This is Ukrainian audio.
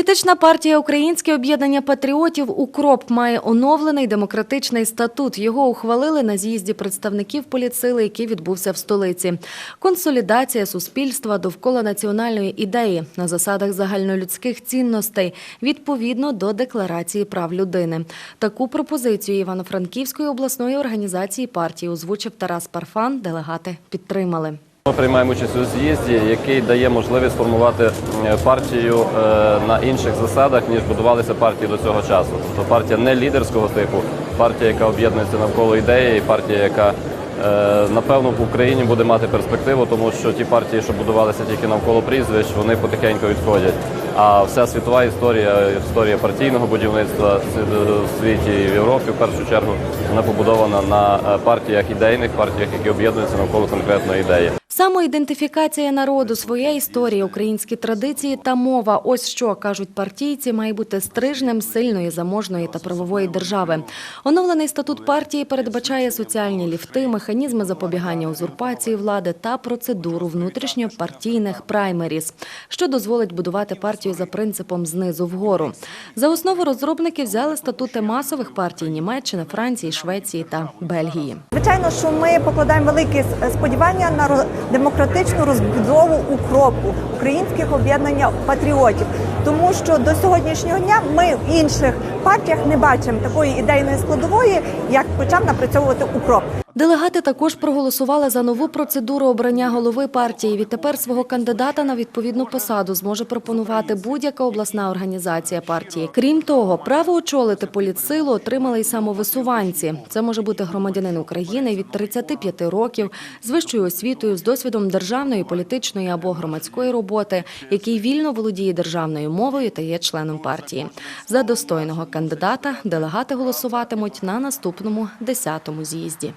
Політична партія Українське об'єднання патріотів УКРОП має оновлений демократичний статут. Його ухвалили на з'їзді представників політсили, який відбувся в столиці. Консолідація суспільства довкола національної ідеї на засадах загальнолюдських цінностей відповідно до декларації прав людини. Таку пропозицію Івано-Франківської обласної організації партії озвучив Тарас Парфан. Делегати підтримали. Ми приймаємо участь у з'їзді, який дає можливість формувати е, партію е, на інших засадах, ніж будувалися партії до цього часу. Тобто партія не лідерського типу, партія, яка об'єднується навколо ідеї, партія, яка е, напевно в Україні буде мати перспективу, тому що ті партії, що будувалися тільки навколо прізвищ, вони потихеньку відходять. А вся світова історія, історія партійного будівництва в світі і в Європі в першу чергу вона побудована на партіях ідейних, партіях, які об'єднуються навколо конкретної ідеї. Самоідентифікація народу, своя історія, українські традиції та мова. Ось що кажуть партійці, має бути стрижнем сильної, заможної та правової держави. Оновлений статут партії передбачає соціальні ліфти, механізми запобігання узурпації влади та процедуру внутрішньопартійних праймеріз, що дозволить будувати партію за принципом знизу вгору. За основу розробники взяли статути масових партій Німеччини, Франції, Швеції та Бельгії. Звичайно, що ми покладаємо великі сподівання на демократичну розбудову укропу українських об'єднання патріотів, тому що до сьогоднішнього дня ми в інших партіях не бачимо такої ідейної складової, як почав напрацьовувати укроп. Делегати також проголосували за нову процедуру обрання голови партії. Відтепер свого кандидата на відповідну посаду зможе пропонувати будь-яка обласна організація партії. Крім того, право очолити політсилу отримали й самовисуванці. Це може бути громадянин України від 35 років з вищою освітою, з досвідом державної, політичної або громадської роботи, який вільно володіє державною мовою та є членом партії. За достойного кандидата делегати голосуватимуть на наступному 10-му з'їзді.